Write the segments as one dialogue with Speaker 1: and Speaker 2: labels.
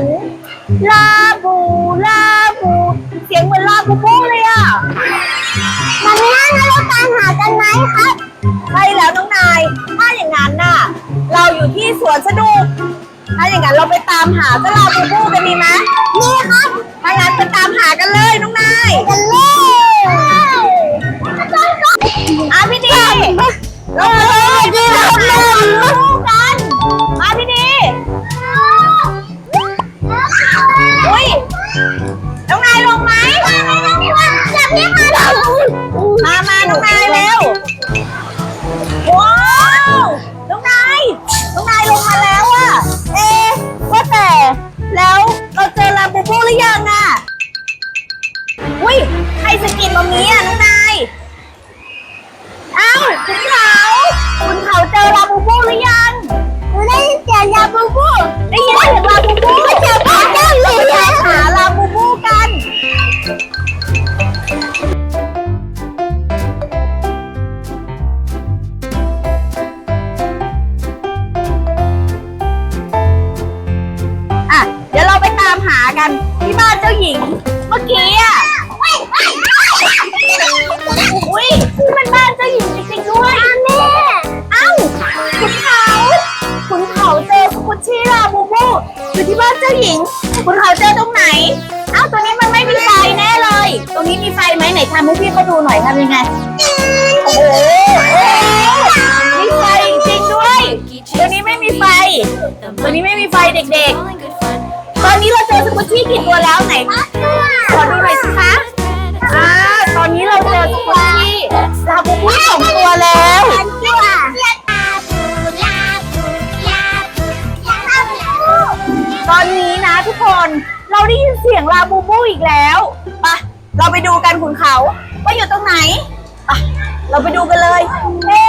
Speaker 1: เหมือนลาบูลาบูเสียงเหมือนลาบูบูเลยอะ
Speaker 2: มันน่าเราตามหากันไหมครับ
Speaker 1: ใช่แล้วน้องนายถ้าอย่างนั้นน่ะ เราอยู่ที่สวนสนุกถ้าอย่างนั้นเราไปตามหาเจ้าลาบูบูกันดีไหม
Speaker 2: นี่ครับ
Speaker 1: ถ้างั้นไปตามหากันเลยน้องนาย
Speaker 2: กันเลย
Speaker 1: อะพี่ดีเราเลย มา
Speaker 2: เรา
Speaker 1: มามาน้องนายเร็ว ว้าวน้องนายน้องนายลงมาแล้วอะเอ๊ะว่าแต่แล้วเราเจอลาบูบูหรือยังอะอุ้ยใครสะกิดตรงนี้อะน้องนายเอ้าคุณเขาคุณเขาเจอลาบูบูหรือยัง
Speaker 2: ได้ยินเสียงยาบูบู
Speaker 1: ได้ยินเสียงลาบูบู
Speaker 2: เจอบ้าน
Speaker 1: กันที่บ้านเจ้าหญิง เมื่อกี้อะอุ้ยนี่มันบ้านเจ้าหญิงจริงๆด้วย
Speaker 2: แม่
Speaker 1: เอ้าคุณเขาคุณเขาเจอสกุชชี่ลาบูบูอยู่ที่บ้านเจ้าหญิงคุณเขาเจอตรงไหนเอ้าตัวนี้มันไม่มีไฟแน่เลย ตรงนี้มีไฟไหมไหนทำให้พี่เขาดูหน่อยทำยังไงโอ้โห เจอสกุชชี่กี่ตัวแล้วไหนขอดูหน่อยสิคะอ่าตอนนี้เราเจอสกุชชี่ลาบูบูสองตัวแล้วตอนนี้นะทุกคนเราได้ยินเสียงลาบูบูอีกแล้วไปะเราไปดูกันขุนเขาว่าอยู่ตรงไหนไปะเราไปดูกันเลยเอ๊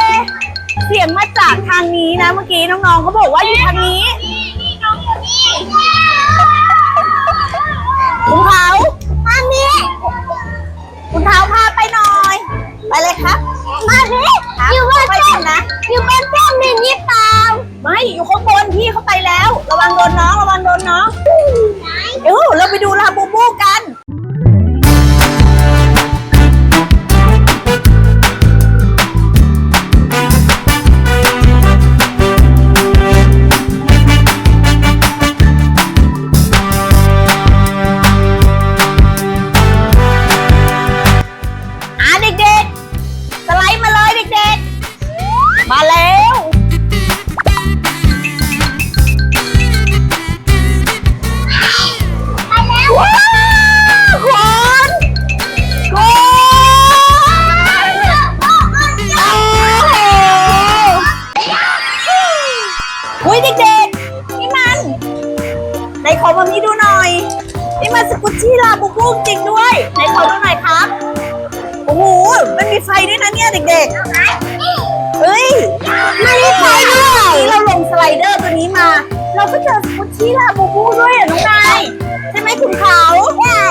Speaker 1: เสียงมาจากทางนี้นะเมื่อกี้น้องๆเขาบอกว่าอยู่ทางนี้ ไม่
Speaker 2: อยู่
Speaker 1: ข้างบนพี่เขาไปแล้ว ระวังโดนน้องระวังโดนน้องเออเราไปดูลาบูบูกัน ด้วยนะเนี่ยเด็กๆเฮ้ย
Speaker 2: มันมีไฟด้วย
Speaker 1: ที่เราลงสไลเดอร์ตัวนี้มา เราก็เจอสกุชชี่ลาบูบูด้วยอะน้องนายใช่ไหมคุณเขา
Speaker 2: ใช่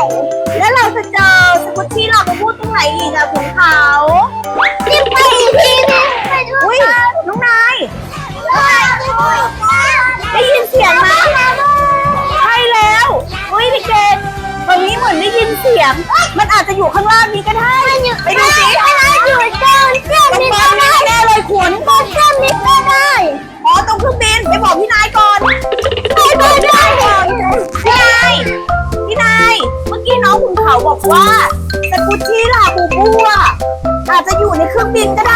Speaker 1: มันอาจจะอยู่ข้างล่างนี้ก็ได้ไปดูสิ
Speaker 2: อยู่เจ้าเจ้า
Speaker 1: ตรง
Speaker 2: นี่
Speaker 1: บ้า
Speaker 2: ก็
Speaker 1: น
Speaker 2: ได้
Speaker 1: แน่เลยขุน
Speaker 2: บนเจ้านี่ก็ได้
Speaker 1: อ๋อตรงเครื่องบินไปบอกพี่นายก่อน
Speaker 2: ไปดูได้
Speaker 1: ก่อนพี่นายพี่นายเมื่อกี้น้องขุนเขาบอกว่าสกุชชี่ลาบูบูอะอาจจะอยู่ในเครื่องบินก็ได้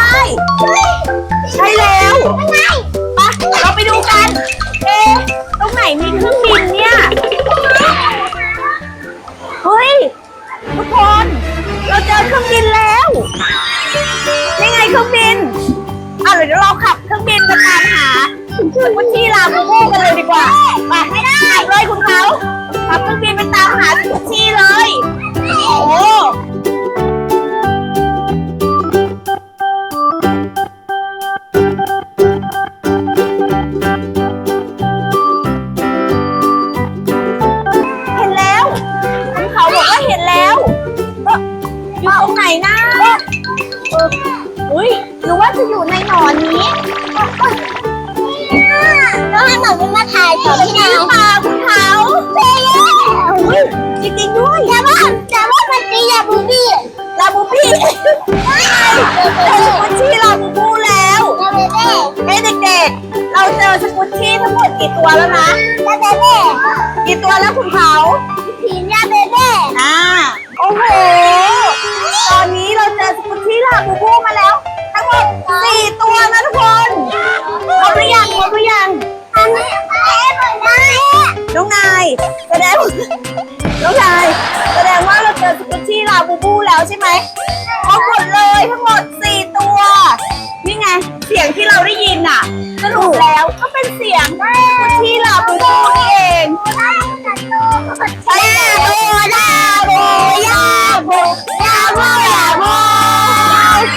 Speaker 1: ดี๋ยวเราขับเครื่องบินไปตามหาวันที่ลาบูบูกันเลยดีกว่าไปไม่ได้เลยคุณเขาขับเครื่องบินไปตามหาทุกที่เลยโอ้เห็นแล้วคุณเขาบอกว่าเห็นแล้วเอ้ออยู่ตรงไหนนะเอออุ้ย หรือว่าจะอยู่ในหนอนนี้
Speaker 2: แล้วให้หมาวิ่มาถ่าย
Speaker 1: ต่
Speaker 2: อ
Speaker 1: พี่นาวปลาคุณ
Speaker 2: เขา
Speaker 1: เจ๊จริงๆด้วยแต่ว่าแต่ว่ามันตียา
Speaker 2: บูบี้
Speaker 1: ลาบูบี้เจอสกุชชี่ลาบูบูแล้ว
Speaker 2: เฮ้
Speaker 1: เด็กๆ เราเจอสกุชชี่ทั้งหมดกี่ตัวแล้วนะ
Speaker 2: เาเบเบ้
Speaker 1: กี่ตัวแล้วคุณเขา
Speaker 2: ผียาเบเบ้
Speaker 1: อ่าโอ้โหตอนนี้เราเจอสกุชชี่ลาบูบูมาแล้ว สี่ตัวนะทุกคนครบหรือยังครบหรือยัง
Speaker 2: อันนี้
Speaker 1: น้องนายแสดงน้องนายแสดงว่าเราเจอสกุชชี่ลาบูบูแล้วใช่ไหมครบหมดเลยทั้งหมดสี่ตัว นี่ไง เสียงที่เราได้ยินน่ะสรุปแล้วก็เป็นเสียงสกุชชี่ลาบูบูนี่เองใช่โบยาโบยาโบยาโบยาบ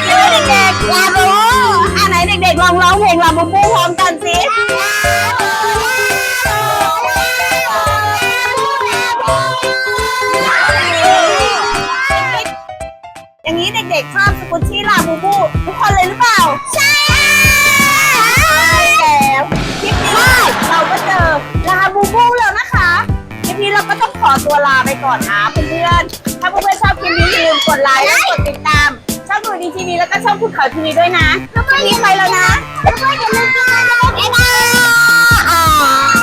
Speaker 1: เดี๋ยวเด็กๆยาโบ ร้องเพลงลาบูบูพร้อมกันสิอย่างนี้เด็กๆชอบสกุชชี่ลาบูบูทุกคนเลยหรือเปล่า ใช่แล้วคลิปนี้เราก็เจอลาบูบูแล้วนะคะคลิปนี้เราก็ต้องขอตัวลาไปก่อนนะเพื่อนๆถ้าเพื่อนๆชอบคลิปนี้อย่าลืมกดไลค์และกดติดตาม องดูดีทีวีแล้วก็ช่องภูเขาทีวีด้วยนะคลิปนี้ไปแล้วนะ
Speaker 2: แล้วก็อย่าลืมกินนะบ๊ายบาย